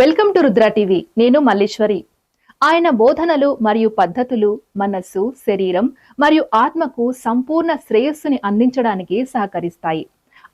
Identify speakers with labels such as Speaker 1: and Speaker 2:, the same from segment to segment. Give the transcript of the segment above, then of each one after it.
Speaker 1: Welcome to Rudra TV. నేను మల్లేశ్వరి. ఆయన బోధనలు మరియు పద్ధతులు మనస్సు శరీరం మరియు ఆత్మకు సంపూర్ణ శ్రేయస్సుని అందించడానికి సహకరిస్తాయి.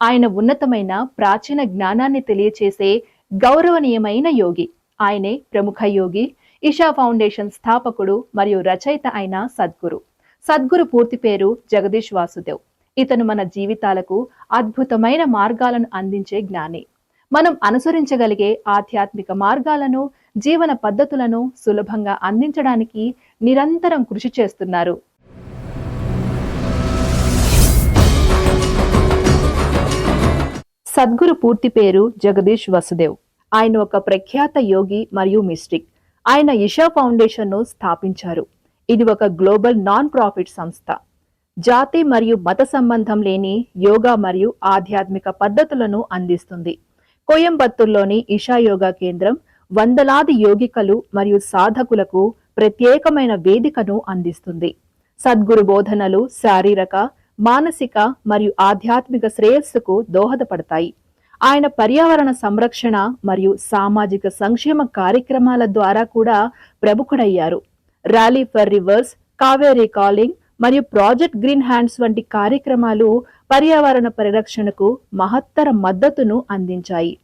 Speaker 1: ఆయన ఉన్నతమైన ప్రాచీన జ్ఞానాన్ని తెలియచేసే గౌరవనీయమైన యోగి. ఆయనే ప్రముఖ యోగి ఇషా ఫౌండేషన్ స్థాపకుడు మరియు రచయిత అయిన సద్గురు. సద్గురు పూర్తి పేరు జగదీష్ వాసుదేవ్. ఇతను మన జీవితాలకు అద్భుతమైన మార్గాలను అందించే జ్ఞాని. మనం అనుసరించగలిగే ఆధ్యాత్మిక మార్గాలను జీవన పద్ధతులను సులభంగా అందించడానికి నిరంతరం కృషి చేస్తున్నారు. సద్గురు పూర్తి పేరు జగదీష్ వసుదేవ్. ఆయన ఒక ప్రఖ్యాత యోగి మరియు మిస్టిక్. ఆయన ఇషా ఫౌండేషన్ను స్థాపించారు. ఇది ఒక గ్లోబల్ నాన్ ప్రాఫిట్ సంస్థ. జాతి మరియు మత సంబంధం లేని యోగా మరియు ఆధ్యాత్మిక పద్ధతులను అందిస్తుంది. కోయంబత్తూర్లోని ఇషా యోగా కేంద్రం వందలాది యోగికలు మరియు సాధకులకు ప్రత్యేకమైన వేదికను అందిస్తుంది. సద్గురు బోధనలు శారీరక మానసిక మరియు ఆధ్యాత్మిక శ్రేయస్సుకు దోహదపడతాయి. ఆయన పర్యావరణ సంరక్షణ మరియు సామాజిక సంక్షేమ కార్యక్రమాల ద్వారా కూడా ప్రముఖుడయ్యారు. Rally for rivers Kaveri calling మరియు ప్రాజెక్ట్ గ్రీన్ హ్యాండ్స్ వంటి కార్యక్రమాలు పర్యావరణ పరిరక్షణకు మహత్తర మద్దతును అందించాయి.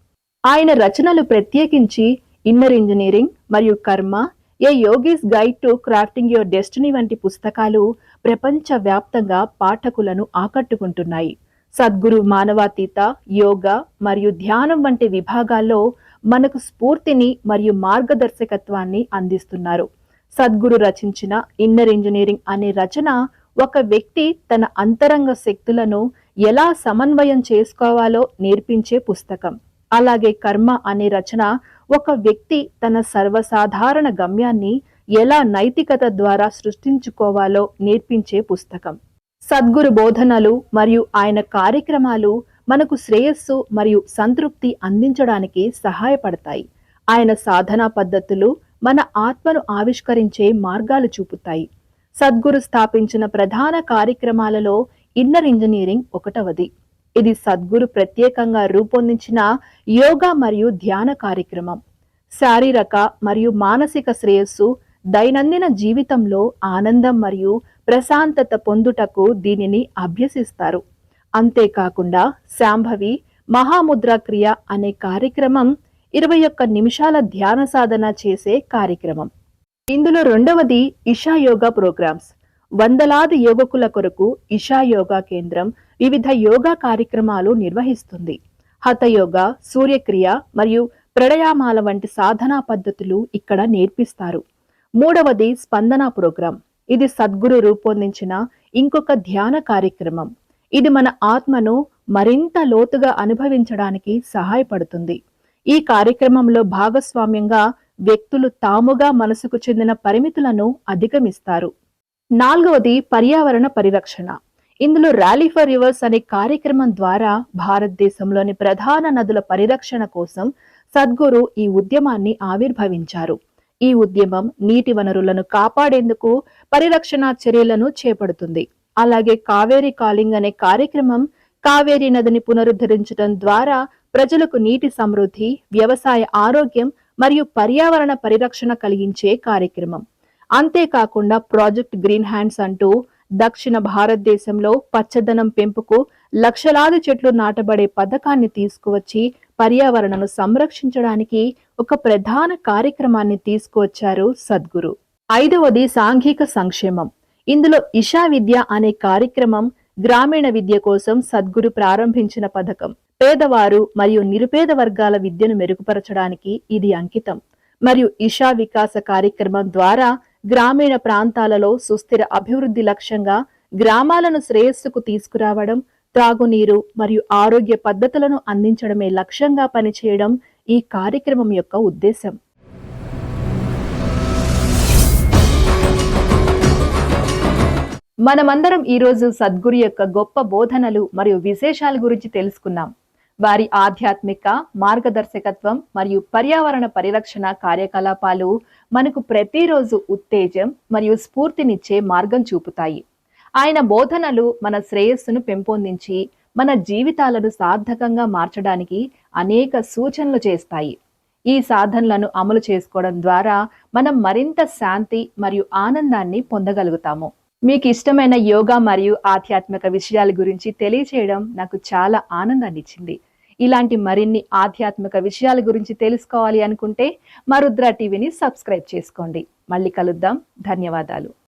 Speaker 1: ఆయన రచనలు ప్రత్యేకించి ఇన్నర్ ఇంజనీరింగ్ మరియు Karma a Yogi's guide to crafting your destiny వంటి పుస్తకాలు ప్రపంచ వ్యాప్తంగా పాఠకులను ఆకట్టుకుంటున్నాయి. సద్గురు మానవాతీత యోగ మరియు ధ్యానం వంటి విభాగాల్లో మనకు స్ఫూర్తిని మరియు మార్గదర్శకత్వాన్ని అందిస్తున్నారు. సద్గురు రచించిన ఇన్నర్ ఇంజనీరింగ్ అనే రచన ఒక వ్యక్తి తన అంతరంగ శక్తులను ఎలా సమన్వయం చేసుకోవాలో నేర్పించే పుస్తకం. అలాగే కర్మ అనే రచన ఒక వ్యక్తి తన సర్వసాధారణ గమ్యాన్ని ఎలా నైతికత ద్వారా సృష్టించుకోవాలో నేర్పించే పుస్తకం. సద్గురు బోధనలు మరియు ఆయన కార్యక్రమాలు మనకు శ్రేయస్సు మరియు సంతృప్తి అందించడానికి సహాయపడతాయి. ఆయన సాధనా పద్ధతులు మన ఆత్మను ఆవిష్కరించే మార్గాలు చూపుతాయి. సద్గురు స్థాపించిన ప్రధాన కార్యక్రమాలలో ఇన్నర్ ఇంజనీరింగ్ ఒకటవది. ఇది సద్గురు ప్రత్యేకంగా రూపొందించిన యోగా మరియు ధ్యాన కార్యక్రమం. శారీరక మరియు మానసిక శ్రేయస్సు దైనందిన జీవితంలో ఆనందం మరియు ప్రశాంతత పొందుటకు దీనిని అభ్యసిస్తారు. అంతేకాకుండా శాంభవి మహాముద్ర క్రియ అనే కార్యక్రమం ఇరవై ఒక్క నిమిషాల ధ్యాన సాధన చేసే కార్యక్రమం. ఇందులో రెండవది ఇషా యోగా ప్రోగ్రామ్స్. వందలాది యోగకుల కొరకు ఇషా యోగా కేంద్రం వివిధ యోగా కార్యక్రమాలు నిర్వహిస్తుంది. హతయోగ సూర్యక్రియ మరియు ప్రణయామాల వంటి సాధనా పద్ధతులు ఇక్కడ నేర్పిస్తారు. మూడవది స్పందన ప్రోగ్రాం ఇది సద్గురు రూపొందించిన ఇంకొక ధ్యాన కార్యక్రమం. ఇది మన ఆత్మను మరింత లోతుగా అనుభవించడానికి సహాయపడుతుంది. ఈ కార్యక్రమంలో భాగస్వామ్యంగా వ్యక్తులు తాముగా మనసుకు చెందిన పరిమితులను అధిగమిస్తారు. నాలుగవది పర్యావరణ పరిరక్షణ. ఇందులో ర్యాలీ ఫర్ రివర్స్ అనే కార్యక్రమం ద్వారా భారతదేశంలోని ప్రధాన నదుల పరిరక్షణ కోసం సద్గురు ఈ ఉద్యమాన్ని ఆవిర్భవించారు. ఈ ఉద్యమం నీటి వనరులను కాపాడేందుకు పరిరక్షణ చర్యలను చేపడుతుంది. అలాగే కావేరీ కాలింగ్ అనే కార్యక్రమం కావేరీ నదిని పునరుద్ధరించడం ద్వారా ప్రజలకు నీటి సమృద్ధి వ్యవసాయ ఆరోగ్యం మరియు పర్యావరణ పరిరక్షణ కలిగించే కార్యక్రమం. అంతేకాకుండా ప్రాజెక్ట్ గ్రీన్ హ్యాండ్స్ అంటూ దక్షిణ భారతదేశంలో పచ్చదనం పెంపుకు లక్షలాది చెట్లు నాటబడే పథకాన్ని తీసుకువచ్చి పర్యావరణను సంరక్షించడానికి ఒక ప్రధాన కార్యక్రమాన్ని తీసుకువచ్చారు సద్గురు. ఐదవది సాంఘిక సంక్షేమం. ఇందులో ఇషా విద్య అనే కార్యక్రమం గ్రామీణ విద్య కోసం సద్గురు ప్రారంభించిన పథకం. పేదవారు మరియు నిరుపేద వర్గాల విద్యను మెరుగుపరచడానికి ఇది అంకితం. మరియు ఇషా వికాస కార్యక్రమం ద్వారా గ్రామీణ ప్రాంతాలలో సుస్థిర అభివృద్ధి లక్ష్యంగా గ్రామాలను శ్రేయస్సుకు తీసుకురావడం త్రాగునీరు మరియు ఆరోగ్య పద్ధతులను అందించడమే లక్ష్యంగా పనిచేయడం ఈ కార్యక్రమం యొక్క ఉద్దేశం. మనమందరం ఈరోజు సద్గురు యొక్క గొప్ప బోధనలు మరియు విశేషాల గురించి తెలుసుకున్నాం. వారి ఆధ్యాత్మిక మార్గదర్శకత్వం మరియు పర్యావరణ పరిరక్షణ కార్యకలాపాలు మనకు ప్రతిరోజు ఉత్తేజం మరియు స్ఫూర్తినిచ్చే మార్గం చూపుతాయి. ఆయన బోధనలు మన శ్రేయస్సును పెంపొందించి మన జీవితాలను సార్థకంగా మార్చడానికి అనేక సూచనలు చేస్తాయి. ఈ సాధనలను అమలు చేసుకోవడం ద్వారా మనం మరింత శాంతి మరియు ఆనందాన్ని పొందగలుగుతాము. మీకు ఇష్టమైన యోగా మరియు ఆధ్యాత్మిక విషయాల గురించి తెలియచేయడం నాకు చాలా ఆనందాన్ని ఇచ్చింది ఇలాంటి మరిన్ని ఆధ్యాత్మిక విషయాల గురించి తెలుసుకోవాలి అనుకుంటే మరుద్ర టీవీని సబ్స్క్రైబ్ చేసుకోండి. మళ్ళీ కలుద్దాం. ధన్యవాదాలు.